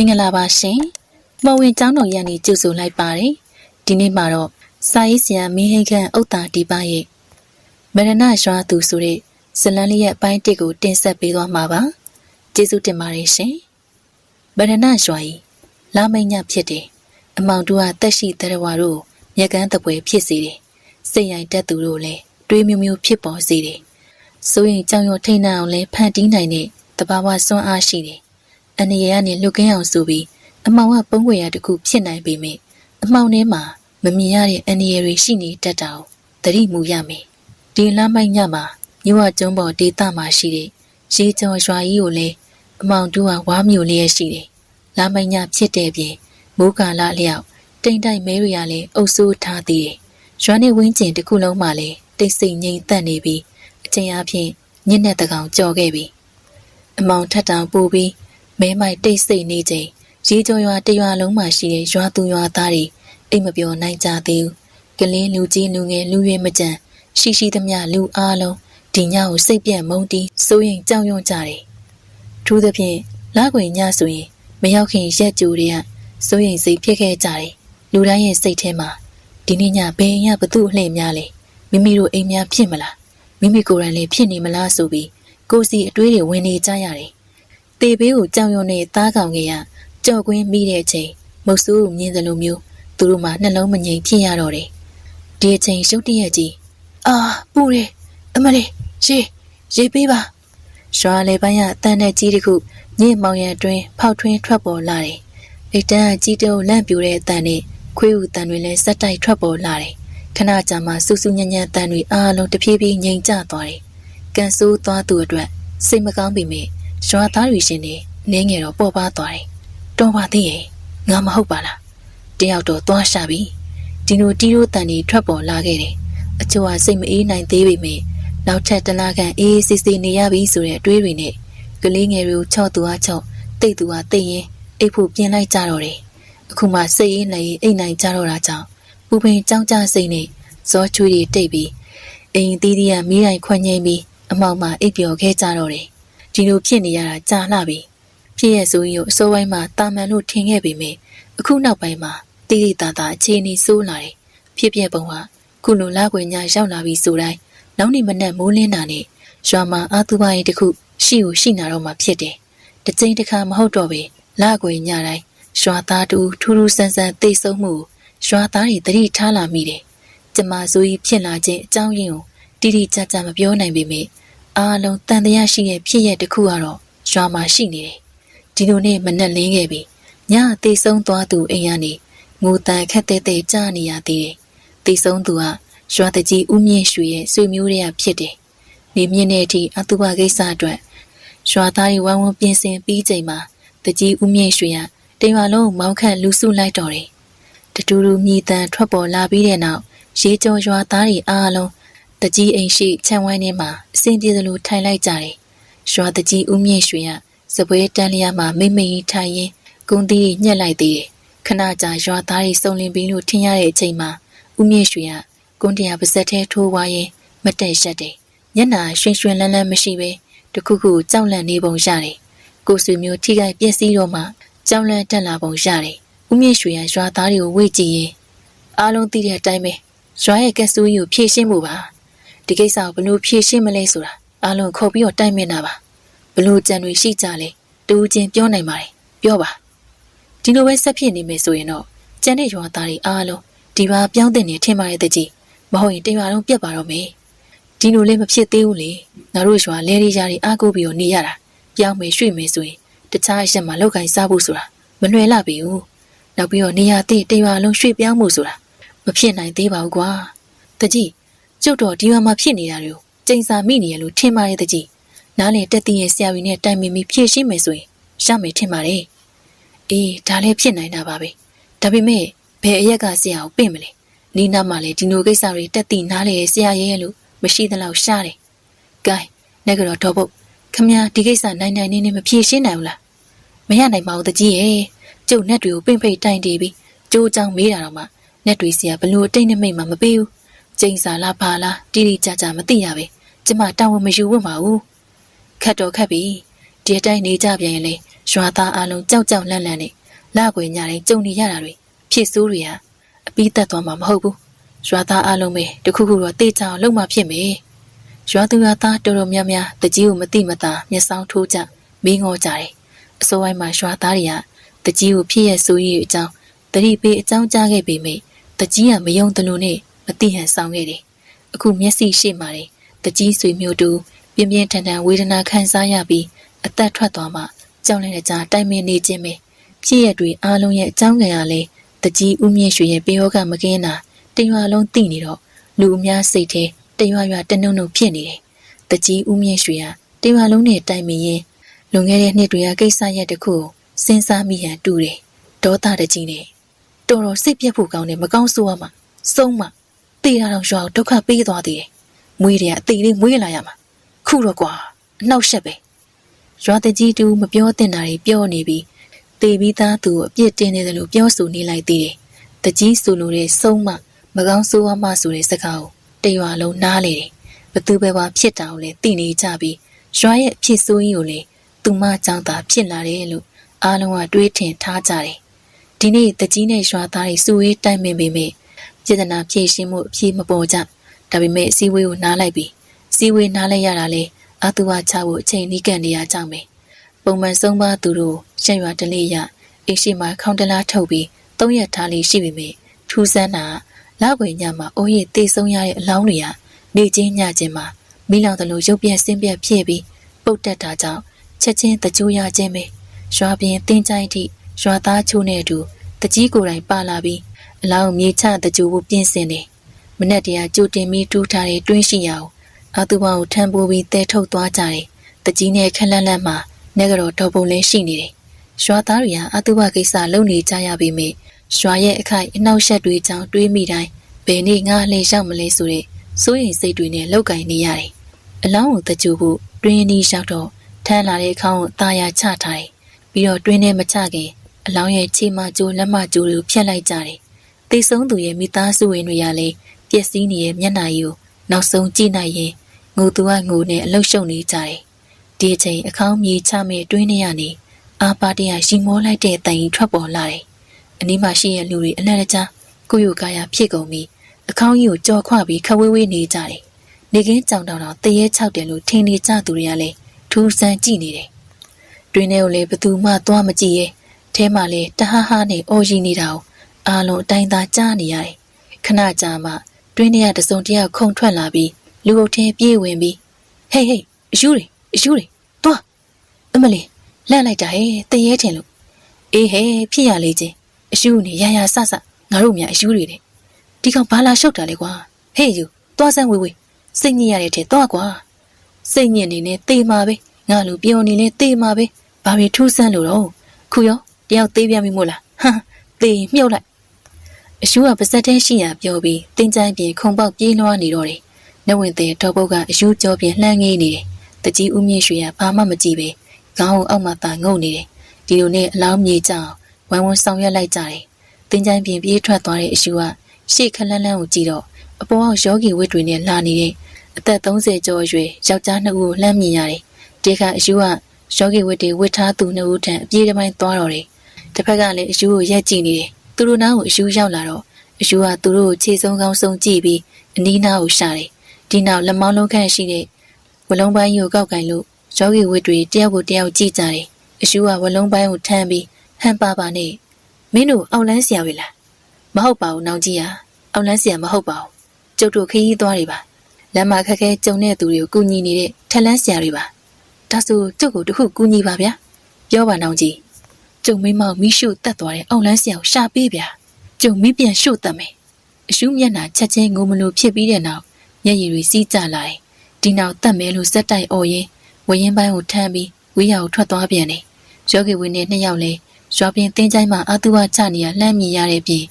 မင်္ဂလာပါရှင်။မော်ဝင်ကျောင်းတော်ရန်နေကြိုဆိုလိုက်ပါတယ်။ဒီနေ့မှာတော့စာရေးဆရာမင်းဟိခန့်ဥတာဒီပါရဲ့မရဏရွာသူဆိုတဲ့ဇလန်းလေးရဲ့အပိုင်းတစ်ကိုတင်ဆက်ပေးသွားမှာပါ။ကျေးဇူးတင်ပါတယ်ရှင်။မရဏရွာကြီးလာမိတ်ညဖြစ်တယ်။အမောင်တို့ကတက်ရှိတရဝါတို့မြက်ကန်းတပွဲဖြစ်စေတယ်။စိတ်ရိုင်တက်သူတို့လည်းတွေးမျိုးမျိုးဖြစ်ပေါ်စေတယ်။ဆိုရင်ကြောင်ရောထိတ်နှံအောင်လဲဖန်တီးနိုင်တဲ့တဘာဝစွမ်းအားရှိတယ်။ အနေရကနေလွတ်ကင်းအောင်ဆိုပြီးအမောင်ကပုံွယ်ရတစ်ခုဖြစ်နိုင်ပေမယ့်အမောင်ထဲမှာမမြင်ရတဲ့အနေရတွေရှိနေတတ်တာကိုသတိမူရမယ်။ဒီလမ်းမိုက်ညမှာမြဝကျုံးပေါ်ဒေသမှာရှိတဲ့ရေကျော်ရွာကြီးကိုလည်းအမောင်တို့ကဝါမျိုးလျက်ရှိတယ်။လမ်းမိုက်ညဖြစ်တဲ့ပြင်မိုးကာလလျောက်တိမ်တိုက်မဲရီရလည်းအုပ်စိုးထားသေးတယ်။ရွာနေဝင်းကျင်တစ်ခုလုံးမှာလည်းတိတ်ဆိတ်ငြိမ်သက်နေပြီးအချိန်အပြင်ညနေတကောင်ကြော်ခဲ့ပြီ။အမောင်ထက်တောင်ပူပြီး မဲမိုက်တိတ်ဆိတ်နေချိန်ရေကျော်ရွာတရွာလုံးမှာရှိတဲ့ရွာသူရွာသားတွေအိမ်မပြောနိုင်ကြသေးဘူး။ကလင်းလူကြီးလူငယ်လူရွယ်မကြံရှိရှိသမျှလူအားလုံးဒီညကိုစိတ်ပြက်မုန်းတီးစိုးရင်ကြောက်ရွံ့ကြတယ်။ထူးသဖြင့်လခွေညဆိုရင်မရောက်ခင်ရက်ကြိုတွေကစိုးရင်စိတ်ဖြစ်ခဲ့ကြတယ်။လူတိုင်းရဲ့စိတ်ထဲမှာဒီနေ့ညဘယ်ညဘသူ့အလှည့်များလဲမိမိတို့အိမ်များဖြစ်မလားမိမိကိုယ်တိုင်လည်းဖြစ်နေမလားဆိုပြီးကိုယ်စီအတွေးတွေဝင်နေကြရတယ်။ တေဘေးကိုကြောင်ရုံနဲ့သားကောင်ကရကြော်ကွင်းမိတဲ့အချိန်မုတ်ဆိုးကိုမြင်သလိုမျိုးသူတို့မှနှလုံးမငြိမ်ဖြစ်ရတော့တယ်။ဒီအချိန်ရုတ်တရက်ကြီးအာပူတယ်အမလေးရေရေပေးပါရွာလေပိုင်းကအတန်းနဲ့ကြီးတစ်ခုညင်မောင်ရံအတွင်းဖောက်ထွင်းထွက်ပေါ်လာတယ်။အိတ်တန်းကကြီးတုံးလန့်ပြိုတဲ့အတန်းနဲ့ခွေးဥတန်းတွေလည်းစက်တိုက်ထွက်ပေါ်လာတယ်။ခဏကြာမှစူးစူးညံ့ညံ့တန်းတွေအားလုံးတဖြည်းဖြည်းငြိမ်ကျသွားတယ်။ကန်ဆိုးသွားသူအတွက်စိတ်မကောင်းပေမဲ့ ရွာသားတွေရှင်နေနေငယ်တော့ပေါ်ပါသွားတယ်။တော်ပါသေးရဲ့ငါမဟုတ်ပါလား။တယောက်တော့သွားရှာပြီ။ဒီလိုတီးရိုးတန်တွေထွက်ပေါ်လာခဲ့တယ်။အချို့ကစိတ်မအေးနိုင်သေးပေမဲ့နောက်ထပ်တလားခန့်အေးစစ်စစ်နေရပြီဆိုတဲ့အတွေးတွေနဲ့ကလေးငယ်တွေကိုချော့သူအားချော့တိတ်သူအားတိတ်ရင်အိတ်ဖို့ပြင်လိုက်ကြတော့တယ်အခုမှစိတ်ရင်းလည်းအိတ်နိုင်ကြတော့တာကြောင့်ပူပင်ကြောင်းကြစိတ်နဲ့ဇောချွေးတွေတိတ်ပြီးအိမ်သီးသီးကမီးတိုင်ခွက်ငိမ့်ပြီးအမောင်မှအိပ်ပျော်ခဲ့ကြတော့တယ် ဒီလိုဖြစ်နေရတာကြာလှပြီဖြစ်ရဲ့ဆိုရင်အစိုးပိုင်းမှာတာမန်လို့ထင်ခဲ့ပေမယ့်အခုနောက်ပိုင်းမှာတိတိတသာအခြေအနေဆိုးလာတယ်ဖြစ်ပြပုံကခုလိုလာခွေညရောက်လာပြီဆိုတိုင်းနောက်နေ့မနက်မိုးလင်းတာနဲ့ရွာမှာအာသူပါရင်တခုရှိကိုရှိနာတော့မှဖြစ်တယ်။တစ်ချိန်တစ်ခါမဟုတ်တော့ပဲလာကွယ်ညတိုင်းရွာသားတူထူးထူးဆန်းဆန်းသိဆုံးမှုရွာသားတွေတတိထားလာမိတယ်။ကျမဆိုကြီးဖြစ်လာခြင်းအကြောင်းရင်းကိုတိတိကျကျမပြောနိုင်ပေမဲ့ အားလုံးတန်တရားရှိတဲ့ဖြစ်ရတစ်ခုကတော့ရွာမှာရှိနေတယ်။ဒီလိုနဲ့မနက်လင်းခဲ့ပြီ။ညသိဆုံးသွားသူအိမ်ကနေငိုတန်ခက်တဲ့တဲ့ကြားနေရသေးတယ်။သိဆုံးသူကရွာတကြီးဦးမြင့်ရွှေရဲ့ဆွေမျိုးတွေကဖြစ်တယ်။နေမြင့်တဲ့အထိအတူပါကိစ္စအတွက်ရွာသားတွေဝိုင်းဝန်းပြင်ဆင်ပြီးချိန်မှာတကြီးဦးမြင့်ရွှေကတရွာလုံးမောင်းခန့်လူစုလိုက်တော်တယ်။တတူတူမြည်တမ်းထွက်ပေါ်လာပြီးတဲ့နောက်ရေကျော်ရွာသားတွေအားလုံး တကြီးအိမ်ရှိခြံဝိုင်းထဲမှာအစင်ပြေသလိုထိုင်လိုက်ကြတယ်။ရွာတကြီးဦးမြင့်ရွှေကစပွဲတန်းလျားမှာမိမ့်မိန်ထိုင်ရင်းကုန်းသီးညှက်လိုက်သေးတယ်။ခဏကြာရွာသားတွေစုံလင်ပြီးလို့ထင်ရတဲ့အချိန်မှာဦးမြင့်ရွှေကကွန်းတရားပါဇက်ထဲထိုးဝါရင်မတက်ရက်တယ်ညနာရွှင်ရွှင်လန်းလန်းမရှိပဲတခုခုကြောက်လန့်နေပုံရတယ်ကိုဆွေမျိုးထိခိုက်ပျက်စီးတော့မှကြောက်လန့်တက်လာပုံရတယ်ဦးမြင့်ရွှေရရွာသားတွေကိုဝေ့ကြည့်ရင်အားလုံးသိတဲ့အတိုင်းပဲရွာရဲ့ကက်ဆူကြီးကိုဖြည့်ရှင်းဖို့ပါ ဒီကိစ္စကိုဘလို့ဖြည့်ရှင်းမလဲဆိုတာအားလုံးခေါ်ပြီးတော့တိုင်မင်တာပါဘလို့ကြံတွေရှိကြလဲတူးချင်းပြောနိုင်ပါတယ်ပြောပါဒီလိုပဲဆက်ဖြစ်နေမယ်ဆိုရင်တော့ကျန်တဲ့ရွာသားတွေအားလုံးဒီပါပြောင်းတင်နေထင်ပါရဲ့တကြီးမဟုတ်ရင်တရွာလုံးပြက်ပါတော့မယ်ဒီလိုလည်းမဖြစ်သေးဘူးလေငါတို့ရွာလဲရီယာတွေအားကိုးပြီးတော့နေရတာပြောင်းမယ်ရွှေ့မယ်ဆိုရင်တခြားအရက်မှာလောက်ကင်စားဖို့ဆိုတာမနှွယ်လာပြီဘူးနောက်ပြီးတော့နေရာတိတရွာလုံးရွှေ့ပြောင်းမှုဆိုတာမဖြစ်နိုင်သေးပါဘူးကွာတကြီး ကျုပ်တော်ဒီရွာမှာဖြစ်နေတာတွေကိုကျိန်စာမိနေရလို့ထင်ပါရဲ့တကြီးနားလေတက်တည်ရဲ့ဆရာကြီးနဲ့တိုင်ပင်ပြီးဖြည့်ရှင်းမယ်ဆိုရင်ရမယ်ထင်ပါတယ်အေးဒါလည်းဖြစ်နိုင်တာပါပဲဒါပေမဲ့ဘယ်အရက်ကဆရာကိုပင့်မလဲနီးနားမှာလည်းဒီလိုကိစ္စတွေတက်တည်နားလေဆရာရဲလို့မရှိသလောက်ရှားတယ်။ဂိုင်းနဲ့ကတော့တော့ဘုတ်ခမညာဒီကိစ္စနိုင်နိုင်နေနေမဖြေရှင်းနိုင်ဘူးလား။မရနိုင်ပါဘူးတကြီးရဲ့ကျုပ်နဲ့တွေကိုပင့်ဖိတ်တိုင်တီးပြီးကြိုးချောင်းမေးတာတော့မှနဲ့တွေစီကဘလို့အတိတ်နဲ့မိတ်မှမပေးဘူး။ ကျိန်စာလားဘာလားတိတိကျကျမသိရပဲ။ကျမတောင်းဝမယူဝတ်ပါဘူး။ခတ်တော့ခတ်ပြီ။ဒီအတိုင်းနေကြပြန်ရင်လေရွာသားအလုံးကြောက်ကြောက်လန့်လန့်နဲ့လကွယ်ညတိုင်းကြုံနေရတာတွေဖြစ်ဆိုးတွေဟာအပြီးတက်သွားမှာမဟုတ်ဘူးရွာသားအလုံးပဲတခုခုတော့တေချာအောင်လုပ်မှဖြစ်မယ်ရွာသူရွာသားတော်တော်များများတကြီးကိုမတိမတာမျက်စောင်းထိုးကြမင်းငေါကြတယ်အစိုးရမှာရွာသားတွေကတကြီးကိုဖြစ်ရဆိုရအကြောင်းတတိပေးအကြောင်းကြားခဲ့ပေမယ့်တကြီးကမယုံတယ်လို့နဲ့ မတိဟန်ဆောင်ခဲ့တယ်အခုမျက်စိရှိမှတယ်တကြီးဆွေမျိုးတူပြင်းပြင်းထန်ထန်ဝေဒနာခံစားရပြီးအသက်ထွက်သွားမှကြောက်နေတဲ့ကြားတိုင်ပင်နေခြင်းပဲဖြစ်ရတွေအားလုံးရဲ့အကြောင်းကံရလဲတကြီးဦးမြင့်ရွှေရဲ့ပေယောကမကင်းတာတရွာလုံးသိနေတော့လူအများစိတ်ထဲတရွာရွာတနုံနုံဖြစ်နေတယ်တကြီးဦးမြင့်ရွှေဟာတရွာလုံးနဲ့တိုင်ပင်ရင်လွန်ခဲ့တဲ့နှစ်တွေကကိစ္စရက်တစ်ခုကိုစဉ်းစားမိရန်တူတယ်ဒေါသတကြီးနဲ့တော်တော်စိတ်ပြက်ဖို့ကောင်းတယ်မကောင်းဆိုးရမှာစုံးမှာ တေးရအောင်ရွာကိုဒုက္ခပေးသွားသေးတယ်မွေးတယ်အသေးလေးမွေးလာရမှာခုတော့ကွာအနောက်ရှက်ပဲရွာတကြီးတူမပြောတင်တာတွေပြောနေပြီးတေပြီးသားသူကိုအပြစ်တင်နေတယ်လို့ပြောဆိုနေလိုက်သေးတယ်တကြီးဆိုလိုတဲ့စုံးမမကောင်းဆိုးရမှဆိုတဲ့စကားကိုတရွာလုံးနားလေတယ်ဘသူပဲပါဖြစ်တာကိုလည်းသိနေကြပြီးရွာရဲ့အဖြစ်ဆိုးကြီးကိုလည်းသူမကြောင့်သာဖြစ်လာတယ်လို့အားလုံးကတွေးထင်ထားကြတယ်ဒီနေ့တကြီးနဲ့ရွာသားတွေစုဝေးတိုင်ပင်ပေမဲ့ ပြဿနာဖြေရှင်းမှုအပြည့်မပေါ်ကြဒါပေမဲ့အစည်းအဝေးကိုနားလိုက်ပြီးအစည်းအဝေးနားလိုက်ရတာလေအတူဝချဖို့အချိန်နီးကပ်နေရကြောင်းပဲပုံမှန်ဆုံးပါသူတို့ရှက်ရွာတလေးရအိရှိမှာခေါင်းတလားထုတ်ပြီးသုံးရက်ထားလေးရှိပေမဲ့ထူးဆန်းတာလောက်ွယ်ညမှာအိုးရည်တေဆုံးရတဲ့အလောင်းတွေကနေချင်းညချင်းမှာမိလောင်တယ်လို့ရုပ်ပြက်ဆင်းပြက်ဖြစ်ပြီးပုတ်တက်တာကြောင့်ချက်ချင်းတကြိုးရခြင်းပဲရွာပြင်တင်းချိုင်းထိရွာသားချိုးနဲ့အတူတကြီးကိုယ်တိုင်ပါလာပြီး အလောင်းမြေချတကြိုးကိုပြင်ဆင်နေမနဲ့တရာကြိုတင်ပြီးတူးထားတဲ့တွင်းရှိရအောင်အတူပါကိုထမ်းပိုးပြီးတဲထုတ်သွားကြတယ်တကြီးနဲ့ခက်လက်လက်မှာနေကတော့တော်ပုံလဲရှိနေတယ်ရွာသားတွေကအတူပါကိစ္စလုပ်နေကြရပေမဲ့ရွာရဲ့အခိုက်အနှောက်ယှက်တွေကြောင့်တွေးမိတိုင်းဘယ်နေ့ငါလှည့်ရောက်မလဲဆိုတဲ့စိုးရိမ်စိတ်တွေနဲ့လောက်ကင်နေရတယ်အလောင်းကိုတကြိုးဖို့တွင်းနီးရောက်တော့ထမ်းလာတဲ့အခါကိုตาရချထားတယ်ပြီးတော့တွင်းထဲမချခင်အလောင်းရဲ့ခြေမကျိုးလက်မကျိုးတွေကိုဖျက်လိုက်ကြတယ်။ သိဆုံးသူရဲ့မိသားစုဝင်တွေကလည်းပျက်စီးနေတဲ့မျက်နှာကြီးကိုနောက်ဆုံးကြည့်နိုင်ရင်ငိုသူကငိုနဲ့အလုရှုံနေကြတယ်။ဒီအချိန်အခေါင်းမြေချမဲ့တွင်းထဲကနေအာပါတရရှိမောလိုက်တဲ့တိုင်ကြီးထွက်ပေါ်လာတယ်။အနီးမှာရှိတဲ့လူတွေအလန့်တကြားကိုယူကာယာဖြစ်ကုန်ပြီးအခေါင်းကြီးကိုကြော်ခွပြီးခဝေးဝေးနေကြတယ်။နေကင်းကြောင်တောင်တောင်တရေချောက်တယ်လို့ထင်နေကြသူတွေကလည်းထူးဆန်းကြည့်နေတယ်။တွင်းထဲကိုလည်းဘသူမှသွားမကြည့်ရဲ့ထဲမှာလေတဟဟနဲ့အော်ရီနေတာကို အားလုံးအတိုင်းသာကြားနေရတယ်။ခဏကြာမှတွင်းထဲကတစုံတယောက်ခုန်ထွက်လာပြီးလူအုပ်ထဲပြေးဝင်ပြီးဟေးဟေးအယူတွေအယူတွေသွားအမလေးလှန့်လိုက်တာဟဲ့တရေထင်လို့အေးဟဲ့ဖြစ်ရလေချင်းအယူနေရရဆဆငါတို့မြအယူတွေတဲ့ဒီကောင်ဘာလာရှုပ်တာလဲကွာဟေးယူသွားစမ်းဝေးဝေးစိတ်ညစ်ရတဲ့ထဲသွားကွာစိတ်ညစ်နေနဲ့တေးမှာပဲငါလူပြောနေလဲတေးမှာပဲဘာတွေထူးဆန်းလို့တော့ခုရောတယောက်သေးပြန်ပြီမို့လားဟမ်သေမြုပ်လိုက် အရှူကပါစက်တဲရှိရာပြောပြီးတင်းချိုင်းပြင်ခုံပေါက်ပြေးလွှားနေတော့တယ်နဝင်တဲ့ထောပုတ်ကအရှူကြောပြင်လှမ်းငေးနေတယ်တကြီးဦးမြင့်ရွှေကဘာမှမကြည့်ပဲခေါင်းကိုအောက်မှာသာငုံနေတယ်ဒီလိုနဲ့အလောင်းမြေကြအောင်ဝမ်းဝမ်းဆောင်ရွက်လိုက်ကြတယ်တင်းချိုင်းပြင်ပြေးထွက်သွားတဲ့အရှူကရှေ့ခလန်းလန်းကိုကြည့်တော့အပေါ်အောက်ယောဂီဝတ်တွေနဲ့လာနေတဲ့အသက်30ကျော်အရွယ်ယောက်ျားနှစ်ဦးကိုလှမ်းမြင်ရတယ်ဒီကအရှူကယောဂီဝတ်တွေဝတ်ထားသူနှစ်ဦးထံအပြေးတစ်ပိုင်းသွားတော့တယ်တစ်ဖက်ကလည်းအယူကိုရက်ကြည့်နေတယ် သူတို့နားကိုအယူရောက်လာတော့အယူကသူတို့ကိုခြေဆုံးကောင်းဆုံးကြည့်ပြီးအနီးနားကိုရှာတယ်ဒီနောက်လက်မောင်းလုံးခန့်ရှိတဲ့ဝလုံးပိုင်းကိုကောက်ကင်လို့ယောဂီဝတ်တွေတယောက်ကိုတယောက်ကြည့်ကြတယ်အယူကဝလုံးပိုင်းကိုထမ်းပြီးဟန်ပါပါနဲ့မင်းတို့အောက်လန်းဆရာဝေလားမဟုတ်ပါဘူးနောင်ကြီးဟာအောက်လန်းဆရာမဟုတ်ပါဘူးကျုပ်တို့ခရီးသွားတွေပါလမ်းမှာခက်ခဲကြုံတဲ့သူတွေကိုကူညီနေတဲ့ထက်လန်းဆရာတွေပါဒါဆိုကျုပ်ကိုတခုကူညီပါဗျာပြောပါနောင်ကြီး ကျုံမင်းမောင်မိရှုတက်သွားတဲ့အောင်လန်းဆရာကိုရှာပေးဗျာကျုံမင်းပြန်ရှုတက်မယ်အရှုမျက်နှာချက်ချင်းငိုမလို့ဖြစ်ပြီးတဲ့နောက်မျက်ရည်တွေစီးကျလာတယ်ဒီနောက်တက်မဲလို့စက်တိုက်အော်ရင်ဝရင်ပိုင်းကိုထမ်းပြီးဝေးရကိုထွက်သွားပြန်တယ်ယောဂီဝင်းနဲ့နှစ်ယောက်လဲရွာပြင်တင်းချိုင်းမှာအာသူဝချနေရလှမ်းမြင်ရတဲ့ပြင်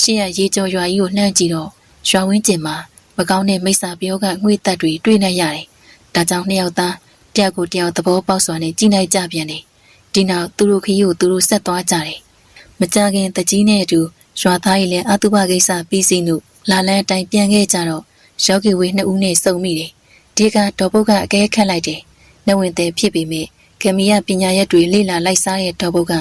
ရှေ့ရရေကျော်ရွာကြီးကိုလှမ်းကြည့်တော့ရွာဝင်းကျင်မှာမကောင်းတဲ့မိစ္ဆာပြောကငွေတက်တွေတွေ့နေရတယ်ဒါကြောင့်နှစ်ယောက်သားတယောက်ကိုတယောက်သဘောပေါက်စွာနဲ့ကြီးနိုင်ကြပြန်တယ် ဒီနောက်သူတို့ခရီးကိုသူတို့ဆက်သွားကြတယ်။မကြခင်တကြီးနဲ့အတူရွာသားကြီးလည်းအတုပကိစ္စပြီးစီးလို့လာလန်းအတိုင်းပြန်ခဲ့ကြတော့ယောဂီဝေးနှစ်ဦးနဲ့စုံမိတယ်။ဒီကဒေါ်ပုတ်ကအကဲခတ်လိုက်တယ်။နှဝင်သေးဖြစ်ပေမဲ့ကမီယပညာရက်တွေလေ့လာလိုက်စားတဲ့တော်ဘုတ်က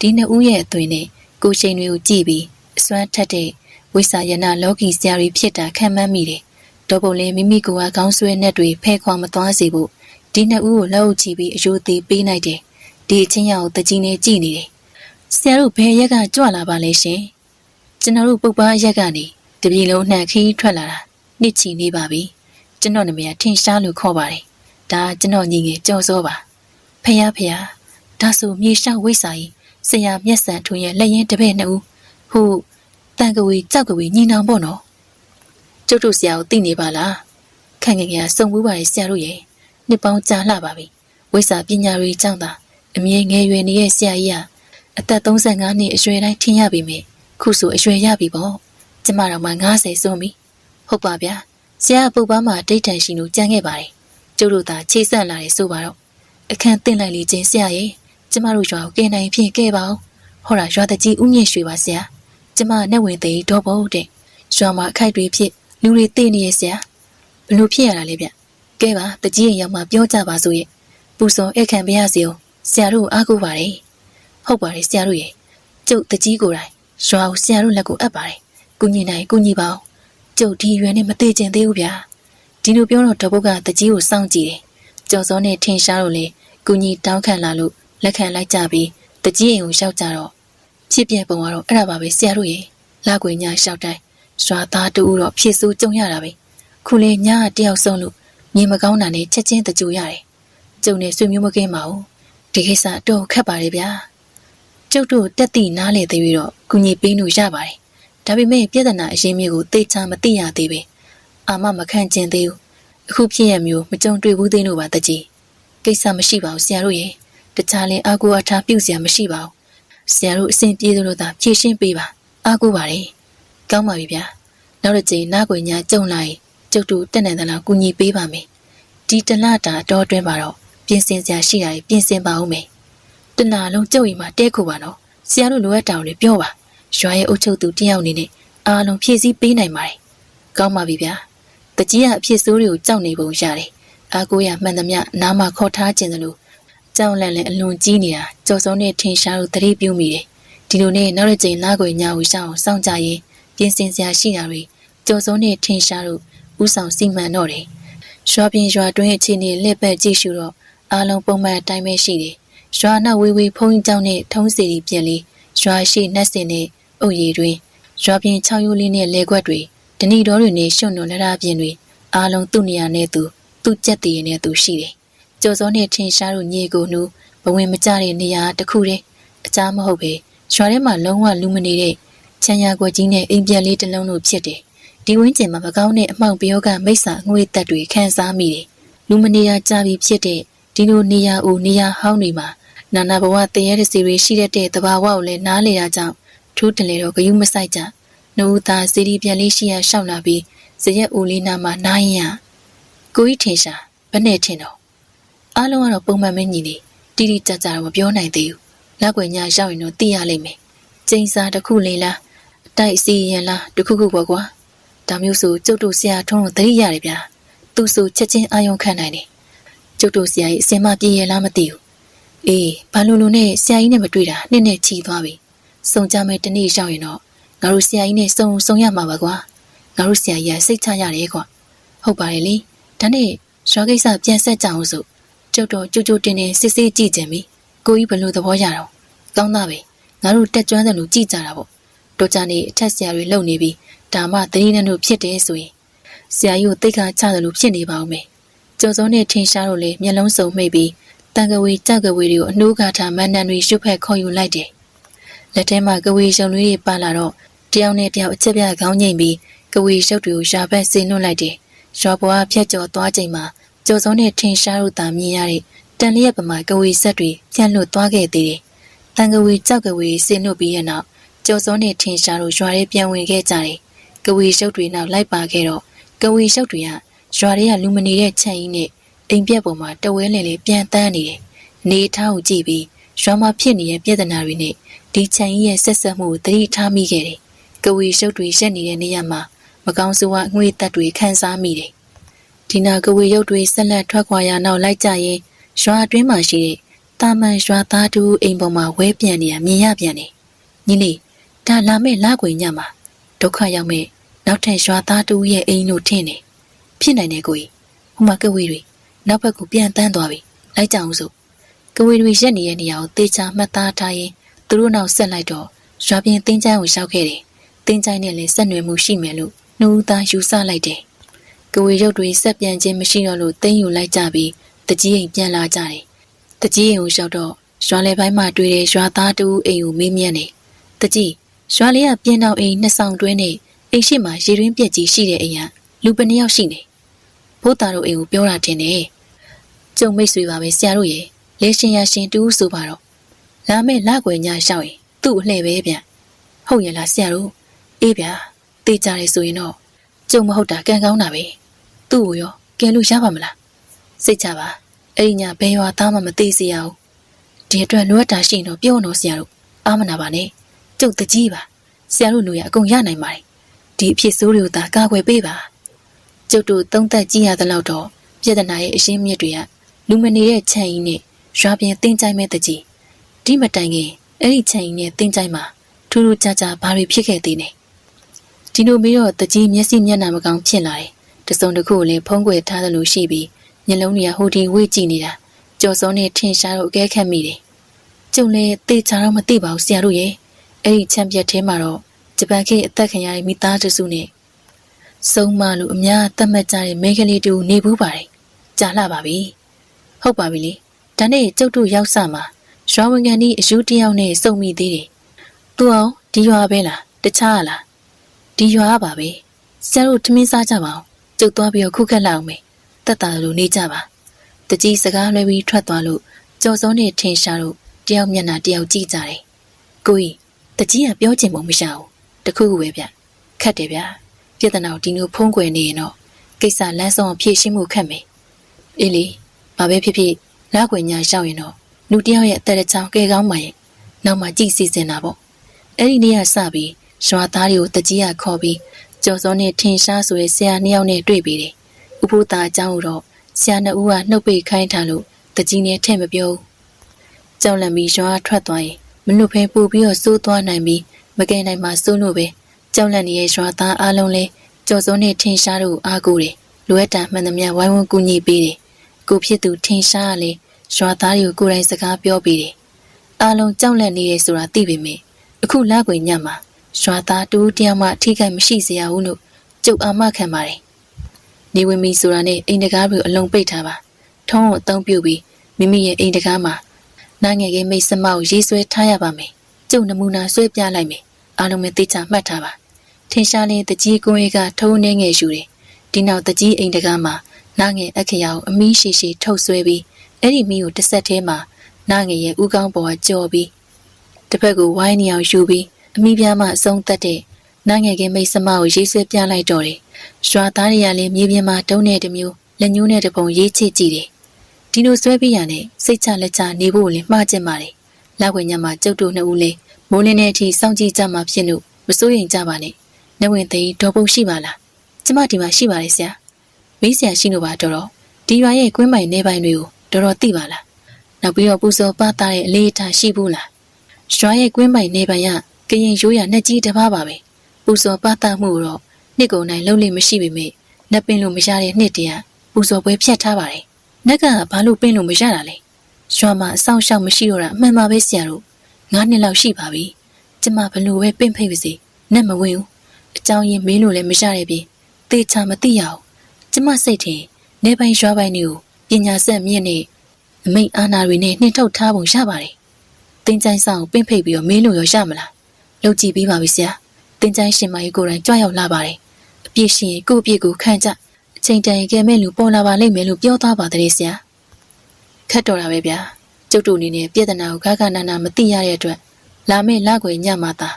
ဒီနှစ်ဦးရဲ့အသွင်နဲ့ကိုရှိန်တွေကိုကြည့်ပြီးအစွမ်းထက်တဲ့ဝိစာယနာလောကီဆရာတွေဖြစ်တာခံမှန်းမိတယ်။တော်ဘုတ်လည်းမိမိကိုယ်ကခေါင်းဆွဲနဲ့တွေဖဲခွာမသွားစေဖို့ဒီနှစ်ဦးကိုလက်အုပ်ချပြီးအယိုသေးပေးနိုင်တယ်။ ဒီအချင်းရကိုတကြီးနဲ့ကြည့်နေတယ်။ဆရာတို့ဘယ်ရက်ကကြွလာပါလဲရှင်။ကျွန်တော်တို့ပုပ္ပားရက်ကနေတပြေလုံးနှံခီးထွက်လာတာနှစ်ချီနေပါပြီ။ကျွန်တော်နာမည်ကထင်ရှားလို့ခေါ်ပါတယ်။ဒါကျွန်တော်ညီငယ်ကြော်စောပါ။ဖះဖះဒါဆိုမြေလျှောက်ဝိစာကြီးဆရာမျက်စံထွန်းရဲ့လက်ရင်တပည့်နှစ်ဦးဟိုတန်ကဝေကြောက်ကဝေညီနောင်ပေါ့နော်ကျုပ်တို့ဆရာကိုသိနေပါလားခန့်ငယ်ငယ်စုံဘူးပါလေဆရာတို့ရဲ့နှစ်ပေါင်းကြာလှပါပြီဝိစာပညာတွေကျောင်းသာ အမြဲငယ်ရွယ်နေတဲ့ဆရာကြီးကအသက်35နှစ်အရွယ်တိုင်းထင်ရပြီမေခုဆိုအရွယ်ရပြီပေါ့ကျမတော်မှ90စွန်းပြီဟုတ်ပါဗျာဆရာပုပ္ပားမှာဒိတ်တန်ရှိလို့ကြံခဲ့ပါတယ်ကျုပ်တို့သာခြေဆက်လာတယ်ဆိုပါတော့အခန်းတင်လိုက်လေချင်းဆရာရဲ့ကျမတို့ရွာကိုကဲနိုင်ဖြင့်ကဲပါအောင်ဟောတာရွာတကြီးဥမြင့်ရွှေပါဆရာကျမနဲ့ဝင်သေးတော့ဘုတ်တဲ့ရွာမှာအခိုက်တွေဖြစ်လူတွေသိနေရဲ့ဆရာဘလို့ဖြစ်ရတာလဲဗျကဲပါတကြီးရင်ရောက်မှပြောကြပါစို့ရဲ့ပူစောအခန့်ပြရစီအောင် ဆရာတို့အားကိုးပါတယ်ဟုတ်ပါတယ်ဆရာတို့ရဲ့ကျုပ်တကြီးကိုယ်တိုင်ရွာကိုဆရာတို့လက်ကိုအပ်ပါတယ်ကုညီနိုင်ကုညီပါအောင်ကျုပ်ဒီရွယ်နဲ့မသေးကျင်သေးဘူးဗျာဒီလိုပြောတော့တပုတ်ကတကြီးကိုစောင့်ကြည့်တယ်ကြော်စောနဲ့ထင်ရှားလို့လေကုညီတောင်းခံလာလို့လက်ခံလိုက်ကြပြီးတကြီးအိမ်ကိုရောက်ကြတော့ဖြစ်ပြပုံကတော့အဲ့ဒါပါပဲဆရာတို့ရေလာကွေညာလျှောက်တိုင်းရွာသားတူတော့ဖြစ်စိုးကြုံရတာပဲခုလေညာတယောက်ဆုံးလို့မြေမကောင်းတာနဲ့ချက်ချင်းတကြူရတယ်ကျုံနဲ့ဆွေမျိုးမကင်းပါဘူး ဒီကိစ္စတော့ခက်ပါတယ်ဗျာကျုပ်တို့တက်တိနားလေသေးပြီးတော့ကုညီပေးလို့ရပါတယ်ဒါပေမဲ့ပြဿနာအရင်းမြစ်ကိုသိချာမသိရသေးပဲအာမမခံကျင်သေးဘူးအခုဖြစ်ရမျိုးမကြုံတွေ့ဘူးသေးလို့ပါတကြီးကိစ္စမရှိပါဘူးဆရာတို့ရေတခြားလည်းအာကိုအထားပြုတ်စရာမရှိပါဘူးဆရာတို့အဆင်ပြေသလိုသာဖြည့်ရှင်းပေးပါအာကိုပါတယ်ကောင်းပါပြီဗျာနောက်တစ်ချိန်နားကိုညာကြုံလိုက်ကျုပ်တို့တက်နေသလားကူညီပေးပါမယ်ဒီတလတာတော့တွင်းပါတော့ ပြင်ဆင်စရာရှိတာပြင်ဆင်ပါဦးမယ်တနာလုံးကြုတ်ရင်မှတဲခုပါနော်ဆရာတို့လိုအပ်တာကိုလည်းပြောပါရွာရဲ့အုပ်ချုပ်သူတယောက်အနေနဲ့အားလုံးဖြည့်ဆည်းပေးနိုင်ပါတယ်ကောင်းပါပြီဗျာတကြီးကအဖြစ်ဆိုးတွေကိုကြောက်နေပုံရတယ်အာကိုရမှန်သမျှနားမှာခေါ်ထားခြင်းသလိုကြောက်လန့်လည်းအလွန်ကြီးနေတာကြော်စုံနဲ့ထင်ရှားလို့သတိပြုမိတယ်ဒီလိုနဲ့နောက်တစ်ချိန်နားကိုညာကိုရှောင်းစောင့်ကြရင်ပြင်ဆင်စရာရှိတာတွေကြော်စုံနဲ့ထင်ရှားလို့ဥဆောင်စီမံတော့တယ်ရွာပြင်ရွာတွင်းအခြေအနေလက်ပတ်ကြည့်ရှုတော့ အားလုံးပုံမှန်အတိုင်းပဲရှိတယ်ရွာနောက်ဝေးဝေးဖုံးကြောင်းနဲ့ထုံးစီရီပြက်လေးရွာရှိနှက်စင်နဲ့အုပ်ရည်တွင်ရွာပြင်ချောင်းရိုးလေးနဲ့လဲခွက်တွေတဏီတော်တွေနဲ့ရွှွန့်တော်လရပြင်တွေအားလုံးသူ့နေရာနဲ့သူသူ့ကြက်တည်နဲ့သူရှိတယ်ကျော်စောနဲ့ထင်ရှားတို့ညီကိုနှူးဘဝင်မကြတဲ့နေရာတစ်ခုတည်းအချားမဟုတ်ပဲရွာထဲမှာလုံးဝလူမနေတဲ့ချမ်းရကွက်ကြီးနဲ့အိမ်ပြန်လေးတစ်လုံးတို့ဖြစ်တယ်ဒီဝင်းကျင်မှာမကောင်းတဲ့အမှောင်ပြောကမိစ္ဆာငွေတက်တွေခံစားမိတယ်လူမနေရကြပြီဖြစ်တဲ့ ဒီလိုနေရာဦးနေရာဟောင်းတွေမှာနာနာဘဝတရေတစီတွေရှိတဲ့တဘာဝကိုလည်းနားလေတာကြောင့်ထူးတလေတော့ဂယုမဆိုင်ကြနှုတ်သားစီဒီပြန်လေးရှိရရှောက်လာပြီးဇရက်ဦးလေးနာမှာနားရင်ရကိုကြီးထင်ရှာဘယ်နဲ့ထင်တော့အားလုံးကတော့ပုံမှန်ပဲညီနေတိတိကျကျတော့မပြောနိုင်သေးဘူးလက်ွယ်ညာရောက်ရင်တော့သိရလိမ့်မယ်ကျင်းစားတစ်ခုလေးလားအတိုက်စီရင်လားတစ်ခုခုပေါ့ကွာဒါမျိုးဆိုကျုပ်တို့ဆရာထုံးကိုသတိရတယ်ဗျာသူဆိုချက်ချင်းအာယုံခံနိုင်တယ် ကျုပ်တို့ဆရာကြီးအစင်မပြေရလားမသိဘူးအေးဘာလို့လို့နဲ့ဆရာကြီးနဲ့မတွေ့တာနှစ်နဲ့ချီသွားပြီစုံကြမဲ့တနေ့ရောက်ရင်တော့ငါတို့ဆရာကြီးနဲ့စုံစုံရမှာပါကွာငါတို့ဆရာကြီးကစိတ်ချရတယ်ကွာဟုတ်ပါတယ်လေဒါနဲ့ရွာကိစ္စပြန်ဆက်ကြအောင်ဆိုကျုပ်တော့ကြိုကြိုတင်တင်စစ်စစ်ကြည့်ကြပြီကိုကြီးဘလို့သဘောရတော့ကောင်းသားပဲငါတို့တက်ကျွမ်းတယ်လို့ကြည့်ကြတာပေါ့တို့ကြနေအထက်ဆရာတွေလုံနေပြီးဒါမှသတိနဲ့တို့ဖြစ်တယ်ဆိုရင်ဆရာကြီးကိုတိတ်ခါချတယ်လို့ဖြစ်နေပါဦးမယ် ကျော်စောနဲ့ထင်ရှားတော့လေမျက်လုံးစုံမိတ်ပြီးတန်ကဝေကြောက်ကဝေတွေကိုအနှိုးကားထားမန်နန်တွေရွတ်ဖက်ခေါ်ယူလိုက်တယ်လက်ထဲမှာကဝေရုံလေးတွေပါလာတော့တယောက်နဲ့တယောက်အချက်ပြခေါင်းငိမ့်ပြီးကဝေရုပ်တွေကိုရှာပတ်ဆင်းလွှတ်လိုက်တယ်ရွာပေါ်ကဖြတ်ကျော်သွားချိန်မှာကျော်စောနဲ့ထင်ရှားတို့သာမြင်ရတဲ့တန်လျက်ပမာကဝေဆက်တွေပြန်လွတ်သွားခဲ့သေးတယ်။တန်ကဝေကြောက်ကဝေဆင်းလွတ်ပြီးတဲ့နောက်ကျော်စောနဲ့ထင်ရှားတို့ရွာထဲပြန်ဝင်ခဲ့ကြတယ်။ကဝေရှုပ်တွေနောက်လိုက်ပါခဲ့တော့ကဝေရှုပ်တွေက ရွာထဲကလူမနေတဲ့ခြံကြီးနဲ့အိမ်ပြက်ပေါ်မှာတဝဲလင်လေးပြန်တန်းနေတယ်။နေထားကိုကြည့်ပြီးရွာမှာဖြစ်နေတဲ့ပြဿနာတွေနဲ့ဒီခြံကြီးရဲ့ဆက်ဆက်မှုကိုသတိထားမိခဲ့တယ်။ကဝေရှုပ်တွေရက်နေတဲ့နေရာမှာမကောင်းဆိုးဝါငွေတက်တွေခန်းစားမိတယ်။ဒီနာကဝေရုပ်တွေဆက်လက်ထွက်ခွာရနောက်လိုက်ကြရင်ရွာအတွင်းမှာရှိတဲ့တာမန်ရွာသားတူအိမ်ပေါ်မှာဝဲပြန်နေရမြင်ရပြန်နေညီလေးဒါလာမဲ့လာခွေညမှာဒုက္ခရောက်မဲ့နောက်ထပ်ရွာသားတူရဲ့အိမ်လို့ထင်နေ ဖြစ်နိုင်တယ်ကိုကြီးဟိုမှာကဝေးတွေနောက်ဘက်ကိုပြန်တန်းသွားပြီလိုက်ကြအောင်စို့ကဝေးတွေရက်နေတဲ့နေရာကိုတေချာမှတ်သားထားရင်သူတို့နောက်ဆက်လိုက်တော့ရွာပြင်တင်းချမ်းကိုရှောက်ခဲ့တယ်တင်းချမ်းနဲ့လည်းဆက်နွယ်မှုရှိမယ်လို့နှူးသားယူဆလိုက်တယ်ကဝေရုပ်တွေဆက်ပြန်ခြင်းမရှိတော့လို့တင်းယူလိုက်ကြပြီးတကြီးအိမ်ပြန်လာကြတယ်တကြီးအိမ်ကိုရှောက်တော့ရွာလေပိုင်းမှာတွေ့တဲ့ရွာသားတူအိမ်ကိုမေးမြန်းတယ်တကြီးရွာလေးကပြင်းတော့အိမ်နှစ်ဆောင်တွင်းနဲ့အိမ်ရှိမှာရေရင်းပြက်ကြီးရှိတဲ့အိမ်ကလူပနှစ်ယောက်ရှိနေ ဘိုးသားတို့အိမ်ကိုပြောတာတင်တယ်ကျုံမိတ်ဆွေပါပဲဆရာတို့ရေလေရှင်ရရှင်တူးဆိုပါတော့လာမဲ့လကွယ်ညရှောက်ရင်သူ့အလှဲ့ပဲဗျဟုတ်ရဲ့လားဆရာတို့အေးဗျာတေးကြတယ်ဆိုရင်တော့ကျုံမဟုတ်တာကံကောင်းတာပဲသူ့ကိုရောကဲလို့ရပါမလားစိတ်ချပါအဲ့ဒီညဘယ်ရွာသားမှမသိစေရဘူးဒီအတွက်လိုအပ်တာရှိရင်တော့ပြောတော့ဆရာတို့အာမနာပါနဲ့ကျုပ်တကြီးပါဆရာတို့လူရအကုန်ရနိုင်ပါတယ်ဒီအဖြစ်ဆိုးတွေကိုသာကာကွယ်ပေးပါ ကျုပ်တို့သုံးသက်ကြည့်ရသလောက်တော့ပြဿနာရဲ့အရှင်းမြစ်တွေကလူမနေတဲ့ခြံကြီးနဲ့ရွာပြင်တင်းကြိုင်မဲ့တကြီးဒီမတိုင်ခင်အဲ့ဒီခြံကြီးနဲ့တင်းကြိုင်မှာထူးထူးခြားခြားဘာတွေဖြစ်ခဲ့သေးလဲဒီလိုပြီးတော့တကြီးမျက်စိမျက်နှာမကောင်းဖြစ်လာတယ်တစုံတစ်ခုကိုလည်းဖုံးကွယ်ထားသလိုရှိပြီးမျက်လုံးတွေကဟိုဒီဝေ့ကြည့်နေတာကြော်စောနဲ့ထင်ရှားတော့အကဲခတ်မိတယ်ကျုံလည်းတေချာတော့မသိပါဘူးဆရာတို့ရဲ့အဲ့ဒီချမ်းပြက်ထဲမှာတော့ဂျပန်ခေတ်အသက်ခံရတဲ့မိသားစုနဲ့ စုံမလို့အများသတ်မှတ်ကြတဲ့မိန်းကလေးတူနေဘူးပါတယ်ကြာလှပါပြီဟုတ်ပါပြီလေဒါနဲ့ကျုပ်တို့ရောက်စမှာရွာဝင်ကန်ဒီအယူတယောက်နဲ့စုံမိသေးတယ်သူအောင်ဒီရွာပဲလားတခြားလားဒီရွာပါပဲဆရာတို့ထမင်းစားကြပါအောင်ကျုပ်သွားပြီးတော့ခုခက်လောက်မယ်တက်တာလိုနေကြပါတကြီးစကားလွှဲပြီးထွက်သွားလို့ကြော်စောနဲ့ထင်ရှားတို့တယောက်မျက်နှာတယောက်ကြည့်ကြတယ်ကိုကြီးတကြီးကပြောချင်ပုံမရဘူးတခုခုပဲဗျခက်တယ်ဗျ ပြဿနာကိုဒီလိုဖုံးကွယ်နေရင်တော့ကိစ္စလမ်းဆုံးဖြည့်ရှင်းမှုခက်မယ်အေးလေဘာပဲဖြစ်ဖြစ်လက်ွယ်ညာရှောက်ရင်တော့လူတယောက်ရဲ့အသက်တစ်ချောင်းကဲကောင်းမှရဲ့နောက်မှကြည့်စီစဉ်တာပေါ့အဲ့ဒီနေ့ကစပြီးရွာသားတွေကိုတကြီးကခေါ်ပြီးကျော်စောနဲ့ထင်ရှားဆိုတဲ့ဆရာနှစ်ယောက်နဲ့တွေ့ပြီးတယ်ဥပုသာအကြောင်းကိုတော့ဆရာနှစ်ဦးကနှုတ်ပိတ်ခိုင်းထားလို့တကြီးနဲ့ထဲ့မပြောဘူးကြောက်လန့်ပြီးရွာထွက်သွားရင်မနှုတ်ဖဲပူပြီးတော့စိုးသွားနိုင်ပြီးမကဲနိုင်မှစိုးလို့ပဲ ကြောက်လန့်နေတဲ့ရွာသားအလုံးလဲကြော်စိုးနဲ့ထင်ရှားတို့အားကိုးတယ်လိုအပ်တာမှန်သမျှဝိုင်းဝန်းကူညီပေးတယ်ကိုဖြစ်သူထင်ရှားရလေရွာသားတွေကိုကိုယ်တိုင်စကားပြောပေးတယ်အားလုံးကြောက်လန့်နေရဆိုတာသိပေမဲ့အခုလကွေညမှာရွာသားတူတယောက်မှထိခိုက်မရှိစေရဘူးလို့ကြုတ်အာမခံပါတယ်နေဝင်မီဆိုတာနဲ့အိမ်တကားတွေအလုံးပိတ်ထားပါထုံးကိုအသုံးပြုပြီးမိမိရဲ့အိမ်တကားမှာနားငယ်ကမိတ်စမောက်ရေးဆွဲထားရပါမယ်ကျုပ်နမူနာဆွဲပြလိုက်မယ်အားလုံးပဲသိချမှတ်ထားပါ ထင်ရှားလေးတကြီးကိုရေးကထုံးနေငယ်ယူတယ်ဒီနောက်တကြီးအိမ်တကားမှာနားငယ်အခရာကိုအမီးရှိရှိထုတ်ဆွဲပြီးအဲ့ဒီမီးကိုတစ်ဆက်သေးမှာနားငယ်ရဲ့ဥကောင်းပေါ်ကကြော်ပြီးတစ်ဖက်ကိုဝိုင်းနေအောင်ယူပြီးအမီးပြားမှအဆုံးသက်တဲ့နားငယ်ကမိတ်စမကိုရေးဆွဲပြလိုက်တော့တယ်ရွာသားတွေကလည်းမြေပြင်မှာတုံးတဲ့တမျိုးလက်ညှိုးနဲ့တပုံရေးချစ်ကြည့်တယ်ဒီလိုဆွဲပြရနဲ့စိတ်ချလက်ချနေဖို့လည်းမှားကျင်ပါတယ်လက်ဝင်ညမှာကျုပ်တို့နှစ်ဦးလည်းမိုးလင်းတဲ့အထိစောင့်ကြည့်ကြမှာဖြစ်လို့မစိုးရင်ကြပါနဲ့ နေဝင်သိဒေါ်ပုတ်ရှိပါလားကျမဒီမှာရှိပါတယ်ဆရာမေးဆရာရှိလို့ပါတော်တော်ဒီရွာရဲ့ကွင်းပိုင်နေပိုင်တွေကိုတော်တော်သိပါလားနောက်ပြီးတော့ပူဇော်ပါတာတဲ့အလေးထားရှိဘူးလားရွာရဲ့ကွင်းပိုင်နေပိုင်ကကရင်ရိုးရနဲ့ကြီးတပါးပါပဲပူဇော်ပါတာမှုတော့နှစ်ကုန်တိုင်းလုံးလေးမရှိပေမဲ့နှက်ပင်လို့မရတဲ့နှစ်တည်းကပူဇော်ပွဲဖြတ်ထားပါတယ်။နှက်ကဘာလို့ပင်လို့မရတာလဲ။ရွာမှာအဆောင်ရှောက်မရှိတော့တာအမှန်ပါပဲဆရာတို့။ငါးနှစ်လောက်ရှိပါပြီ။ကျမဘလို့ပဲပင့်ဖိတ်ပါစေ။နှက်မဝင်ဘူး။ အကြောင်းရင်းမင်းလို့လည်းမရတဲ့ပြင်သေချာမသိရအောင်။ကျမစိတ်ထင်နေပိုင်ရွာပိုင်တွေကိုပညာဆက်မြင့်နဲ့အမိတ်အာနာတွေနဲ့နှင်ထုတ်ထားပုံရပါတယ်။တင်းချိုင်းဆောင်ပင့်ဖိတ်ပြီးတော့မင်းလို့ရောရမလား။လုပ်ကြည့်ပြီးပါပြီဆရာ။တင်းချိုင်းရှင်မကြီးကိုယ်တိုင်ကြွရောက်လာပါတယ်။အပြည့်ရှင်ကို့အပြည့်ကိုခံကြအချိန်တန်ရင်ကဲမဲ့လူပေါ်လာပါလိမ့်မယ်လို့ပြောသားပါတဲ့ဆရာ။ခက်တော်တာပဲဗျာ။ကျုပ်တို့အနေနဲ့ပြည်ထနာကိုခါခါနာနာမသိရတဲ့အတွက်လာမယ့်လကွယ်ညမှာသာ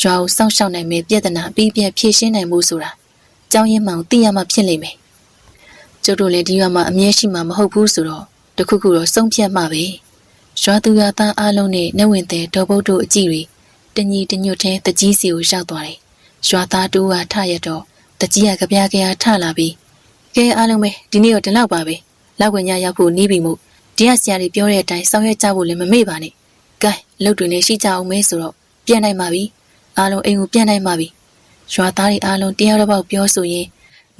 ရွာကိုစောင့်ရှောက်နိုင်မယ့်ပြည်ထနာအပြီးပြည့်ဖြည့်ရှင်းနိုင်မှုဆိုတာ။ကြောင်းရင်မှောင်သိရမှဖြစ်လိမ့်မယ်။ကျုပ်တို့လည်းဒီရွာမှာအမြဲရှိမှမဟုတ်ဘူးဆိုတော့တခုခုတော့ဆုံးဖြတ်မှပဲရွာသူရွာသားအားလုံးနဲ့နှဝင်တဲ့ဒေါ်ဘုတ်တို့အကြည့်တွေတညီတညွတ်တဲ့တကြီးစီကိုရောက်သွားတယ်ရွာသားတူကထရတော့တကြီးကကြပြားကြထလာပြီးကဲအားလုံးပဲဒီနေ့တော့ဒီလောက်ပါပဲလောက်ခွင့်ညရောက်ဖို့နီးပြီမို့တရားဆရာတွေပြောတဲ့အတိုင်းဆောင်ရွက်ကြဖို့လည်းမမေ့ပါနဲ့။ကဲအလုပ်တွေလည်းရှိကြအောင်မဲဆိုတော့ပြန်နိုင်ပါပြီ။ အားလုံးအိမ်ကိုပြန်နိုင်ပါပြီ။ရွာသားတွေအားလုံးတရားတော်ပေါက်ပြောဆိုရင်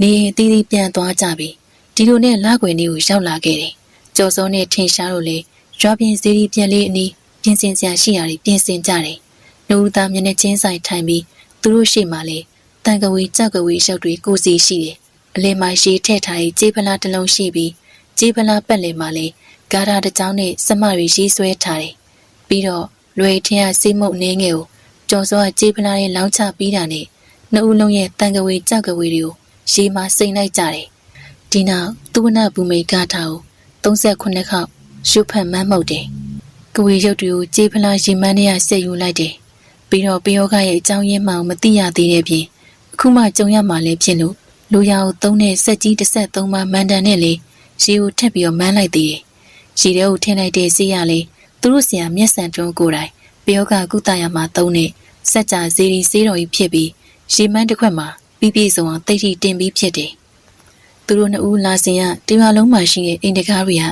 နေရင်တီးတီးပြန်သွားကြပြီ။ဒီလိုနဲ့လကွယ်လေးကိုရောက်လာခဲ့တယ်။ကျော်စောနဲ့ထင်ရှားတို့လည်းရွာပြင်စီရီပြန်လေးအနီးပြင်ဆင်စရာရှိရာတွေပြင်ဆင်ကြတယ်။နှုတ်သားမျက်နှာချင်းဆိုင်ထိုင်ပြီးသူတို့ရှေ့မှာလေတန်ကဝေကြောက်ကဝေရှောက်တွေကိုစီရှိတယ်။အလယ်မှာရှည်ထည့်ထားတဲ့ကြေးဖလားတစ်လုံးရှိပြီးကြေးဖလားပက်လယ်မှာလေဂါရာတစ်ကြောင်းနဲ့စမရီရေးဆွဲထားတယ်။ပြီးတော့လွယ်ထင်းကစိမုတ်နှင်းငယ်ကို ကျော်စောကကြေးဖလားရဲ့လောင်းချပြီးတာနဲ့နှစ်ဦးလုံးရဲ့တန်ကဝေကြောက်ကဝေတွေကိုရေမှာစိန်လိုက်ကြတယ်။ဒီနောက်သူဝနဘူမိဂါထာကို38ခေါက်ရှုဖတ်မန်းမှုတ်တယ်။ကဝေရုပ်တွေကိုကြေးဖလားရေမန်းထဲကဆက်ယူလိုက်တယ်။ပြီးတော့ပယောဂရဲ့အကြောင်းရင်းမှောင်မသိရသေးတဲ့ပြင်အခုမှကြုံရမှာလည်းဖြစ်လို့လူရအောင်သုံးတဲ့စက်ကြီးတစ်ဆက်သုံးပါမန်တန်နဲ့လေရေကိုထက်ပြီးတော့မန်းလိုက်သေးတယ်။ရေထဲကိုထင်းလိုက်တဲ့ဆေးရလေသူတို့ဆရာမျက်စံတွန်းကိုယ်တိုင်ပ ယောဂကုသရမှာသုံးတဲ့စက်ကြဇီရီဆေးတော်ကြီးဖြစ်ပြီးရေမန်းတစ်ခွက်မှာပြီးပြည့်စုံအောင်တိတ်ထိတင်ပြီးဖြစ်တယ်။သူတို့နှစ်ဦးလာစဉ်ကတရွာလုံးမှာရှိတဲ့အိမ်တကားတွေက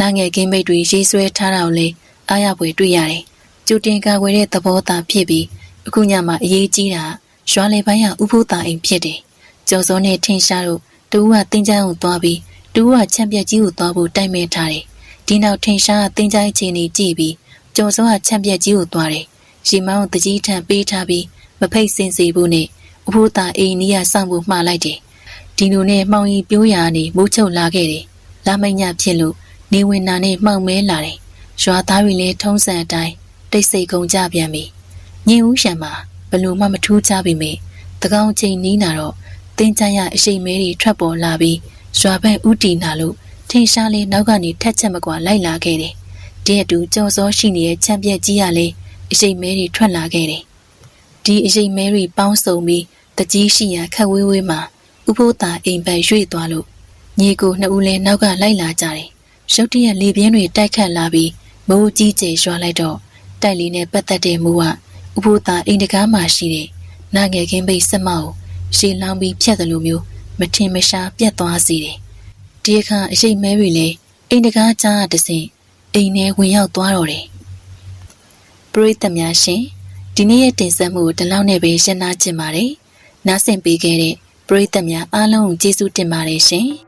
နာငယ်ကင်းမိတ်တွေရေးဆွဲထားတာကိုလေအားရဖွယ်တွေ့ရတယ်။ကျူတင်ကာကွယ်တဲ့သဘောသားဖြစ်ပြီးအခုညမှာအရေးကြီးတာရွာလေပိုင်းကဥဖို့တာအိမ်ဖြစ်တယ်။ကျော်စောနဲ့ထင်ရှားတို့တူကတင်းချမ်းကိုသွားပြီးတူကချမ်းပြက်ကြီးကိုသွားဖို့တိုက်မဲထားတယ်။ဒီနောက်ထင်ရှားကတင်းချမ်းချင်းနေကြည့်ပြီး ကျော်စောကချမ်းပြက်ကြီးကိုသွားတယ်။ရီမောင်းတကြီးထံပေးထားပြီးမဖိတ်စင်စီဖို့နဲ့ဥဖို့တာအိမ်နီးရစောင့်ဖို့မှားလိုက်တယ်။ဒီလိုနဲ့မှောင်ရီပြိုးရာနေမိုးချုပ်လာခဲ့တယ်။လာမိတ်ညဖြစ်လို့နေဝင်နာနဲ့မှောင်မဲလာတယ်။ရွာသားတွေလည်းထုံးစံအတိုင်းတိတ်ဆိတ်ကုန်ကြပြန်ပြီ။ညင်ဦးရှံမှာဘလို့မှမထူးကြပြီမေ။တကောင်ချိန်နီးနာတော့တင်းချမ်းရအရှိန်မဲတွေထွက်ပေါ်လာပြီးရွာဘက်ဥတီနာလို့ထင်ရှားလေးနောက်ကနေထက်ချက်မကွာလိုက်လာခဲ့တယ်။ ဒီအတူကြော်စောရှိနေတဲ့ချမ်းပြက်ကြီးကလည်းအရှိန်မဲတွေထွက်လာခဲ့တယ်။ဒီအရှိန်မဲတွေပေါင်းစုံပြီးတကြီးရှိရာခက်ဝေးဝေးမှာဥဖို့တာအိမ်ဘက်ရွေ့သွားလို့ညီကိုနှစ်ဦးလည်းနောက်ကလိုက်လာကြတယ်။ရုတ်တရက်လေပြင်းတွေတိုက်ခတ်လာပြီးမိုးကြီးကျယ်ရွာလိုက်တော့တိုက်လီနဲ့ပတ်သက်တဲ့မိုးကဥဖို့တာအိမ်တကားမှာရှိတဲ့နာငယ်ကင်းပိတ်စက်မကိုရှည်လောင်းပြီးဖြတ်တယ်လို့မျိုးမထင်မရှားပြတ်သွားစေတယ်။ဒီအခါအရှိတ်မဲတွေလည်းအိမ်တကားကြားတဆင် အိမ်ထဲဝင်ရောက်သွားတော့တယ်။ပရိသတ်များရှင်ဒီနေ့ရဲ့တင်ဆက်မှုကိုဒီလောက်နဲ့ပဲရှင်းနာချင်ပါတယ်။နားဆင်ပေးခဲ့တဲ့ပရိသတ်များအားလုံးကိုကျေးဇူးတင်ပါတယ်ရှင်။